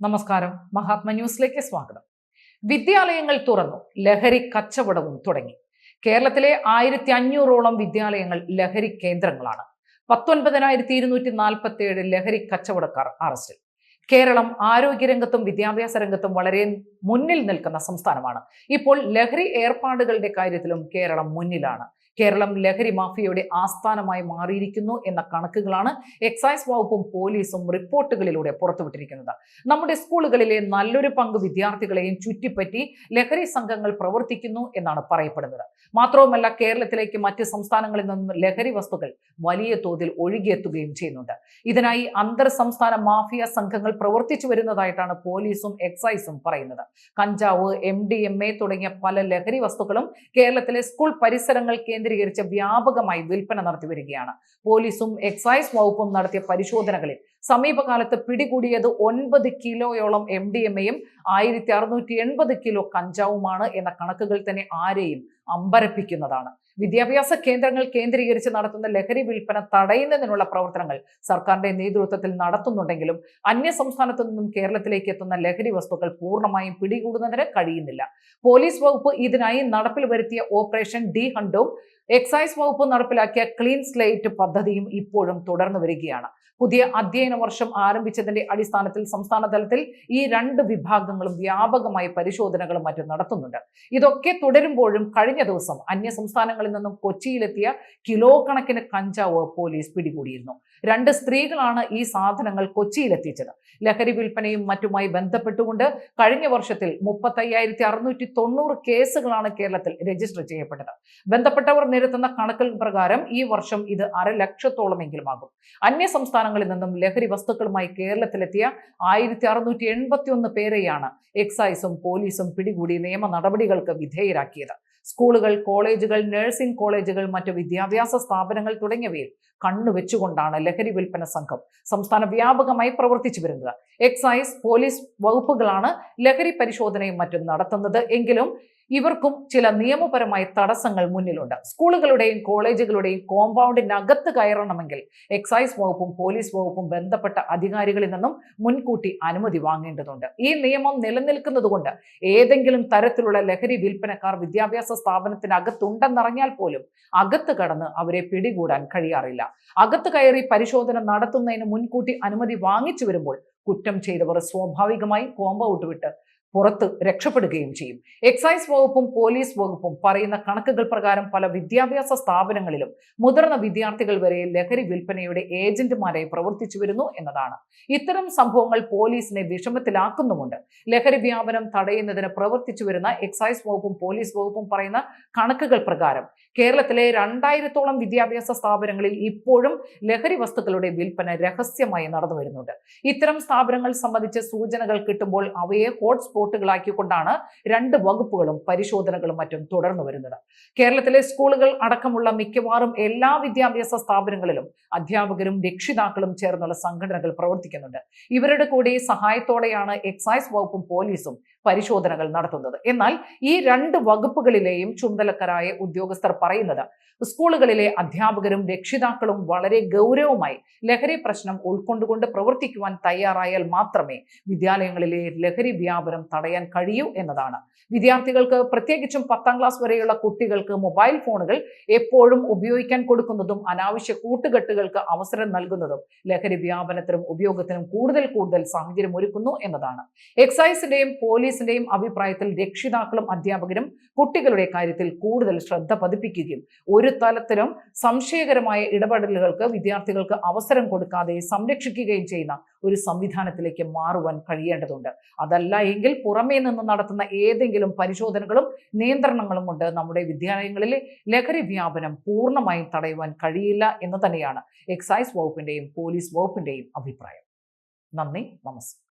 നമസ്കാരം. മഹാത്മ ന്യൂസിലേക്ക് സ്വാഗതം. വിദ്യാലയങ്ങൾ തുറന്നു. ലഹരി കച്ചവടവും തുടങ്ങി. കേരളത്തിലെ ആയിരത്തി അഞ്ഞൂറോളം വിദ്യാലയങ്ങൾ ലഹരി കേന്ദ്രങ്ങളാണ്. പത്തൊൻപതിനായിരത്തി ഇരുന്നൂറ്റി നാൽപ്പത്തി ഏഴ് ലഹരി കച്ചവടക്കാർ അറസ്റ്റിൽ. കേരളം ആരോഗ്യരംഗത്തും വിദ്യാഭ്യാസ രംഗത്തും വളരെ മുന്നിൽ നിൽക്കുന്ന സംസ്ഥാനമാണ്. ഇപ്പോൾ ലഹരി ഏർപ്പാടുകളുടെ കാര്യത്തിലും കേരളം മുന്നിലാണ്. കേരളം ലഹരി മാഫിയയുടെ ആസ്ഥാനമായി മാറിയിരിക്കുന്നു എന്ന കണക്കുകളാണ് എക്സൈസ് വകുപ്പും പോലീസും റിപ്പോർട്ടുകളിലൂടെ പുറത്തുവിട്ടിരിക്കുന്നത്. നമ്മുടെ സ്കൂളുകളിലെ നല്ലൊരു പങ്ക് വിദ്യാർത്ഥികളെയും ചുറ്റിപ്പറ്റി ലഹരി സംഘങ്ങൾ പ്രവർത്തിക്കുന്നു എന്നാണ് പറയപ്പെടുന്നത്. മാത്രവുമല്ല കേരളത്തിലേക്ക് മറ്റ് സംസ്ഥാനങ്ങളിൽ നിന്നും ലഹരി വസ്തുക്കൾ വലിയ തോതിൽ ഒഴുകിയെത്തുകയും ചെയ്യുന്നുണ്ട്. ഇതിനായി അന്തർ സംസ്ഥാന മാഫിയ സംഘങ്ങൾ പ്രവർത്തിച്ചു വരുന്നതായിട്ടാണ് പോലീസും എക്സൈസും പറയുന്നത്. കഞ്ചാവ് എം ഡി എം എ തുടങ്ങിയ പല ലഹരി വസ്തുക്കളും കേരളത്തിലെ സ്കൂൾ പരിസരങ്ങൾ കേന്ദ്രീകരിച്ച് വ്യാപകമായി വിൽപ്പന നടത്തി വരികയാണ്. പോലീസും എക്സൈസ് വകുപ്പും നടത്തിയ പരിശോധനകളിൽ സമീപകാലത്ത് പിടികൂടിയത് ഒൻപത് കിലോയോളം എം ഡി എം എയും ആയിരത്തി അറുന്നൂറ്റി എൺപത് കിലോ കഞ്ചാവുമാണ് എന്ന കണക്കുകൾ തന്നെ ആരെയും അമ്പരപ്പിക്കുന്നതാണ്. വിദ്യാഭ്യാസ കേന്ദ്രങ്ങൾ കേന്ദ്രീകരിച്ച് നടത്തുന്ന ലഹരി വിൽപ്പന തടയുന്നതിനുള്ള പ്രവർത്തനങ്ങൾ സർക്കാരിന്റെ നേതൃത്വത്തിൽ നടത്തുന്നുണ്ടെങ്കിലും അന്യ സംസ്ഥാനത്തു നിന്നും കേരളത്തിലേക്ക് എത്തുന്ന ലഹരി വസ്തുക്കൾ പൂർണമായും പിടികൂടുന്നതിന് കഴിയുന്നില്ല. പോലീസ് വകുപ്പ് ഇതിനായി നടപ്പിൽ വരുത്തിയ ഓപ്പറേഷൻ ഡി ഹണ്ടും എക്സൈസ് വകുപ്പ് നടപ്പിലാക്കിയ ക്ലീൻ സ്ലേറ്റ് പദ്ധതിയും ഇപ്പോഴും തുടർന്നു വരികയാണ്. പുതിയ അധ്യയന വർഷം ആരംഭിച്ചതിന്റെ അടിസ്ഥാനത്തിൽ സംസ്ഥാന തലത്തിൽ ഈ രണ്ട് വിഭാഗങ്ങളും വ്യാപകമായി പരിശോധനകളും മറ്റും നടത്തുന്നുണ്ട്. ഇതൊക്കെ തുടരുമ്പോഴും കഴിഞ്ഞ ദിവസം അന്യ സംസ്ഥാനങ്ങളിൽ നിന്നും കൊച്ചിയിലെത്തിയ കിലോ കണക്കിന് കഞ്ചാവ് പോലീസ് പിടികൂടിയിരുന്നു. രണ്ട് സ്ത്രീകളാണ് ഈ സാധനങ്ങൾ കൊച്ചിയിലെത്തിച്ചത്. ലഹരി വിൽപ്പനയും മറ്റുമായി ബന്ധപ്പെട്ടുകൊണ്ട് കഴിഞ്ഞ വർഷത്തിൽ മുപ്പത്തയ്യായിരത്തി അറുന്നൂറ്റി തൊണ്ണൂറ് കേസുകളാണ് കേരളത്തിൽ രജിസ്റ്റർ ചെയ്യപ്പെട്ടത്. ബന്ധപ്പെട്ടവർ നിരത്തുന്ന കണക്കുകൾ പ്രകാരം ഈ വർഷം ഇത് അര ലക്ഷത്തോളമെങ്കിലും ആകും അന്യ സംസ്ഥാനങ്ങളിൽ നിന്നും ലഹരി വസ്തുക്കളുമായി കേരളത്തിലെത്തിയ ആയിരത്തി അറുന്നൂറ്റി എൺപത്തി ഒന്ന് പേരെയാണ് എക്സൈസും പോലീസും പിടികൂടി നിയമ നടപടികൾക്ക് വിധേയരാക്കിയത്. സ്കൂളുകൾ കോളേജുകൾ നഴ്സിംഗ് കോളേജുകൾ മറ്റു വിദ്യാഭ്യാസ സ്ഥാപനങ്ങൾ തുടങ്ങിയവയിൽ കണ്ണുവെച്ചുകൊണ്ടാണ് ലഹരി വിൽപ്പന സംഘം സംസ്ഥാന വ്യാപകമായി പ്രവർത്തിച്ചു വരുന്നത്. എക്സൈസ് പോലീസ് വകുപ്പുകളാണ് ലഹരി പരിശോധനയും മറ്റും നടത്തുന്നത്. എങ്കിലും ഇവർക്കും ചില നിയമപരമായ തടസ്സങ്ങൾ മുന്നിലുണ്ട്. സ്കൂളുകളുടെയും കോളേജുകളുടെയും കോമ്പൗണ്ടിനകത്ത് കയറണമെങ്കിൽ എക്സൈസ് വകുപ്പും പോലീസ് വകുപ്പും ബന്ധപ്പെട്ട അധികാരികളിൽ നിന്നും മുൻകൂട്ടി അനുമതി വാങ്ങേണ്ടതുണ്ട്. ഈ നിയമം നിലനിൽക്കുന്നതുകൊണ്ട് ഏതെങ്കിലും തരത്തിലുള്ള ലഹരി വിൽപ്പനക്കാർ വിദ്യാഭ്യാസ സ്ഥാപനത്തിനകത്തുണ്ടെന്നറിഞ്ഞാൽ പോലും അകത്ത് കടന്ന് അവരെ പിടികൂടാൻ കഴിയാറില്ല. അകത്ത് കയറി പരിശോധന നടത്തുന്നതിന് മുൻകൂട്ടി അനുമതി വാങ്ങിച്ചു വരുമ്പോൾ കുറ്റം ചെയ്തവർ സ്വാഭാവികമായി കോമ്പൗട്ട് വിട്ട് പുറത്ത് രക്ഷപ്പെടുകയും ചെയ്യും. എക്സൈസ് വകുപ്പും പോലീസ് വകുപ്പും പറയുന്ന കണക്കുകൾ പ്രകാരം പല വിദ്യാഭ്യാസ സ്ഥാപനങ്ങളിലും മുതിർന്ന വിദ്യാർത്ഥികൾ വരെ ലഹരി വിൽപ്പനയുടെ ഏജന്റുമാരായി പ്രവർത്തിച്ചു വരുന്നു എന്നതാണ്. ഇത്തരം സംഭവങ്ങൾ പോലീസിനെ വിഷമത്തിലാക്കുന്നുമുണ്ട്. ലഹരി വ്യാപനം തടയുന്നതിന് പ്രവർത്തിച്ചു വരുന്ന എക്സൈസ് വകുപ്പും പോലീസ് വകുപ്പും പറയുന്ന കണക്കുകൾ പ്രകാരം കേരളത്തിലെ രണ്ടായിരത്തോളം വിദ്യാഭ്യാസ സ്ഥാപനങ്ങളിൽ ഇപ്പോഴും ലഹരി വസ്തുക്കളുടെ വിൽപ്പന രഹസ്യമായി നടന്നു വരുന്നുണ്ട് ഇത്തരം സ്ഥാപനങ്ങൾ സംബന്ധിച്ച സൂചനകൾ കിട്ടുമ്പോൾ അവയെ ഹോട്ട്സ്പോട്ട് സ്പോട്ടുകളാക്കിക്കൊണ്ടാണ് രണ്ട് വകുപ്പുകളും പരിശോധനകളും മറ്റും തുടർന്നു വരുന്നത്. കേരളത്തിലെ സ്കൂളുകൾ അടക്കമുള്ള മിക്കവാറും എല്ലാ വിദ്യാഭ്യാസ സ്ഥാപനങ്ങളിലും അധ്യാപകരും രക്ഷിതാക്കളും ചേർന്നുള്ള സംഘടനകൾ പ്രവർത്തിക്കുന്നുണ്ട്. ഇവരുടെ കൂടി സഹായത്തോടെയാണ് എക്സൈസ് വകുപ്പും പോലീസും പരിശോധനകൾ നടത്തുന്നത്. എന്നാൽ ഈ രണ്ട് വകുപ്പുകളിലെയും ചുമതലക്കാരായ ഉദ്യോഗസ്ഥർ പറയുന്നത് സ്കൂളുകളിലെ അധ്യാപകരും രക്ഷിതാക്കളും വളരെ ഗൗരവമായി ലഹരി പ്രശ്നം ഉൾക്കൊണ്ടുകൊണ്ട് പ്രവർത്തിക്കുവാൻ തയ്യാറായാൽ മാത്രമേ വിദ്യാലയങ്ങളിലെ ലഹരി വ്യാപനം തടയാൻ കഴിയൂ എന്നതാണ്. വിദ്യാർത്ഥികൾക്ക് പ്രത്യേകിച്ചും പത്താം ക്ലാസ് വരെയുള്ള കുട്ടികൾക്ക് മൊബൈൽ ഫോണുകൾ എപ്പോഴും ഉപയോഗിക്കാൻ കൊടുക്കുന്നതും അനാവശ്യ കൂട്ടുകെട്ടുകൾക്ക് അവസരം നൽകുന്നതും ലഹരി വ്യാപനത്തിനും ഉപയോഗത്തിനും കൂടുതൽ കൂടുതൽ സാഹചര്യം ഒരുക്കുന്നു എന്നതാണ്. എക്സൈസിന്റെയും പോലീസിന്റെയും അഭിപ്രായത്തിൽ രക്ഷിതാക്കളും അധ്യാപകരും കുട്ടികളുടെ കാര്യത്തിൽ കൂടുതൽ ശ്രദ്ധ പതിപ്പിക്കുകയും ഒരു തലത്തിലും സംശയകരമായ ഇടപെടലുകൾക്ക് വിദ്യാർത്ഥികൾക്ക് അവസരം കൊടുക്കാതെ സംരക്ഷിക്കുകയും ചെയ്യുന്ന ഒരു സംവിധാനത്തിലേക്ക് മാറുവാൻ കഴിയേണ്ടതുണ്ട്. അതല്ല എങ്കിൽ പുറമേ നിന്ന് നടത്തുന്ന ഏതെങ്കിലും പരിശോധനകളും നിയന്ത്രണങ്ങളും കൊണ്ട് നമ്മുടെ വിദ്യാലയങ്ങളിലെ ലഹരി വ്യാപനം പൂർണമായും തടയുവാൻ കഴിയില്ല എന്ന് തന്നെയാണ് എക്സൈസ് വകുപ്പിന്റെയും പോലീസ് വകുപ്പിന്റെയും അഭിപ്രായം. നന്ദി നമസ്കാരം.